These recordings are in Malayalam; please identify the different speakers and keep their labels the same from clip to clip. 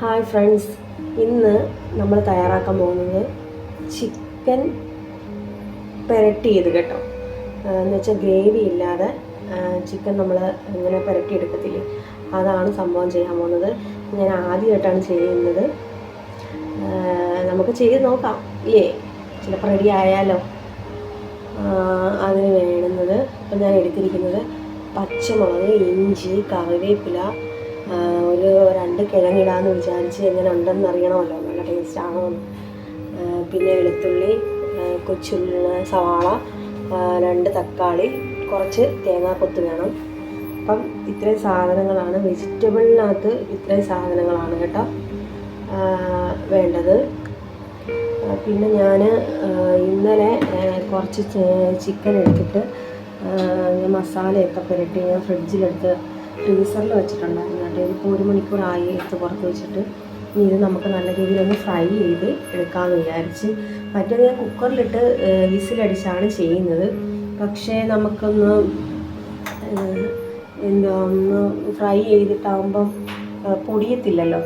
Speaker 1: ഹായ് ഫ്രണ്ട്സ് ഇന്ന് നമ്മൾ തയ്യാറാക്കാൻ പോകുന്നത് ചിക്കൻ പെരട്ടിയത് കേട്ടോ. എന്ന് വെച്ചാൽ ഗ്രേവി ഇല്ലാതെ ചിക്കൻ നമ്മൾ ഇങ്ങനെ പെരട്ടി എടുക്കത്തില്ലേ? അതാണ് സംഭവം ചെയ്യാൻ പോകുന്നത്. ഞാൻ ആദ്യമായിട്ടാണ് ചെയ്യുന്നത്. നമുക്ക് ചെയ്ത് നോക്കാം ഇല്ലേ? ചിലപ്പോൾ റെഡി ആയാലോ? അതിന് വേണ്ടുന്നത് ഇപ്പം ഞാൻ എടുത്തിരിക്കുന്നത് പച്ചമുളക് ഇഞ്ചി കറിവേപ്പില ഒരു രണ്ട് കിഴങ്ങിടാന്ന് വിചാരിച്ച് എങ്ങനെ ഉണ്ടെന്ന് അറിയണമല്ലോ. നല്ല ടേസ്റ്റ് ആണോ. പിന്നെ വെളുത്തുള്ളി കൊച്ചുള്ള സവാള രണ്ട് തക്കാളി കുറച്ച് തേങ്ങാക്കൊത്ത് വേണം. അപ്പം ഇത്രയും സാധനങ്ങളാണ്. വെജിറ്റബിളിനകത്ത് ഇത്രയും സാധനങ്ങളാണ് കേട്ടോ വേണ്ടത്. പിന്നെ ഞാൻ ഇന്നലെ കുറച്ച് ചിക്കൻ എടുത്തിട്ട് മസാലയൊക്കെ പുരട്ടി ഞാൻ ഫ്രിഡ്ജിലെടുത്ത് ഫ്രീസറിൽ വെച്ചിട്ടുണ്ടായിരുന്നു. കേട്ടോ ഇതിപ്പോൾ ഒരു മണിക്കൂറായി എടുത്ത് പുറത്ത് വെച്ചിട്ട്. ഇനി ഇത് നമുക്ക് നല്ല രീതിയിലൊന്ന് ഫ്രൈ ചെയ്ത് എടുക്കാമെന്ന് വിചാരിച്ച്. മറ്റേത് ഞാൻ കുക്കറിലിട്ട് വിസിലടിച്ചാണ് ചെയ്യുന്നത്. പക്ഷേ നമുക്കൊന്ന് എന്താ ഒന്ന് ഫ്രൈ ചെയ്തിട്ടാകുമ്പം പൊടിയത്തില്ലല്ലോ.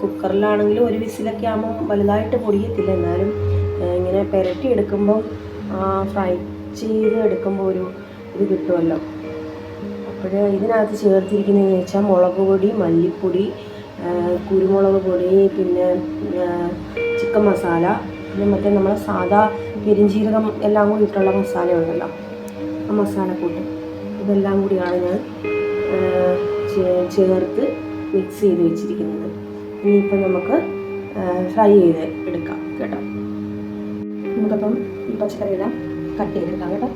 Speaker 1: കുക്കറിലാണെങ്കിലും ഒരു വിസിലൊക്കെ ആകുമ്പോൾ വലുതായിട്ട് പൊടിയത്തില്ല. എന്നാലും ഇങ്ങനെ പുരട്ടി എടുക്കുമ്പോൾ ഫ്രൈ ചെയ്ത് എടുക്കുമ്പോൾ ഒരു ഇത് കിട്ടുമല്ലോ. അപ്പോൾ ഇതിനകത്ത് ചേർത്തിരിക്കുന്നതെന്ന് വെച്ചാൽ മുളക് പൊടി മല്ലിപ്പൊടി കുരുമുളക് പൊടി പിന്നെ ചിക്കൻ മസാല പിന്നെ മറ്റേ നമ്മളെ സാദാ പെരിഞ്ചീരകം എല്ലാം കൂടി ഇട്ടുള്ള മസാല ഉണ്ടല്ലോ ആ മസാലക്കൂട്ട് ഇതെല്ലാം കൂടിയാണ് ഞാൻ ചേർത്ത് മിക്സ് ചെയ്ത് വെച്ചിരിക്കുന്നത്. ഇനിയിപ്പോൾ നമുക്ക് ഫ്രൈ ചെയ്ത് എടുക്കാം കേട്ടോ. നമുക്കപ്പം ഈ പച്ചക്കറിയെല്ലാം കട്ട് ചെയ്തെടുക്കാം കേട്ടോ.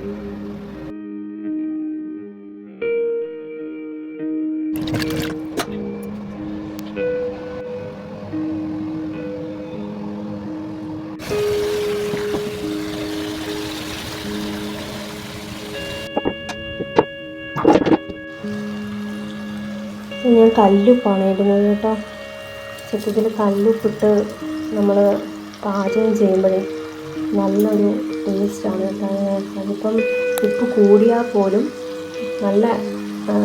Speaker 1: ഞാൻ കല്ലുപ്പാണ് ഇടുന്നത് കേട്ടോ. സത്യത്തിൽ കല്ലുപ്പിട്ട് നമ്മൾ പാചകം ചെയ്യുമ്പോഴേ നല്ലൊരു ടേസ്റ്റാണ് അതിപ്പം ഉപ്പ് കൂടിയാൽ പോലും നല്ല ആ,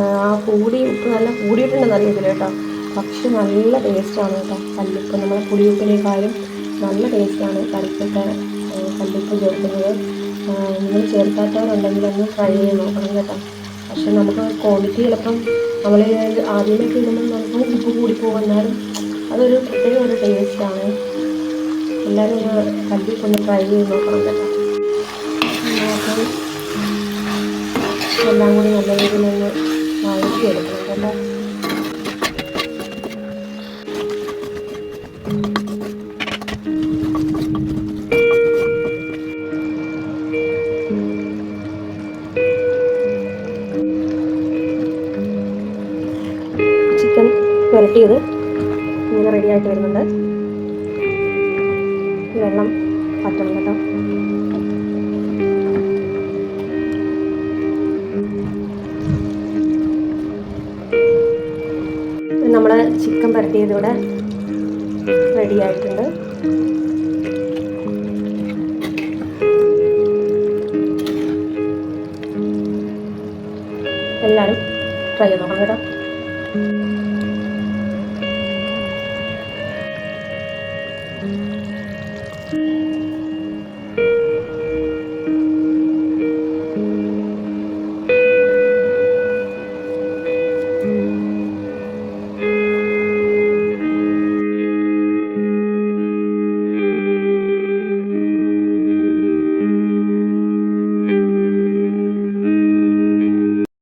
Speaker 1: കൂടി ഉപ്പ് നല്ല കൂടിയിട്ടുണ്ടെന്ന് അറിയത്തില്ല കേട്ടോ. പക്ഷെ നല്ല ടേസ്റ്റാണ് കേട്ടോ കല്ലുപ്പ് നമ്മുടെ പുളിയുപ്പിനേക്കാളും നല്ല ടേസ്റ്റാണ് കറിക്കൊക്കെ കല്ലുപ്പ് ചേർക്കുന്നത് നിങ്ങൾ ചേർക്കാത്തവരുണ്ടെങ്കിൽ ഒന്ന് ട്രൈ ചെയ്ത് നോക്കണം കേട്ടോ. പക്ഷെ നമുക്ക് ക്വാണ്ടിറ്റി ചിലപ്പം നമ്മൾ ആദ്യമൊക്കെ ഇടുമ്പോൾ നമുക്ക് ഉപ്പ് കൂടിപ്പോകും എന്നാലും അതൊരു പ്രത്യേക ഒരു ടേസ്റ്റാണ് എല്ലാവരും ഒന്ന് കല്ലിപ്പൊന്ന് ട്രൈ ചെയ്ത് നോക്കണം കേട്ടോ. എല്ലാം കൂടി നല്ല രീതിയിൽ ഒന്ന് വഴറ്റിയെടുക്കണം കേട്ടോ. പുരട്ടിയത് ഇങ്ങനെ റെഡി ആയിട്ട് വരുന്നുണ്ട്. വെള്ളം പറ്റണം കേട്ടോ. നമ്മുടെ ചിക്കൻ പുരട്ടിയത് ഇവിടെ റെഡി ആയിട്ടുണ്ട്. എല്ലാവരും ട്രൈ ചെയ്ത് നോക്കണം കേട്ടോ. Mm-hmm.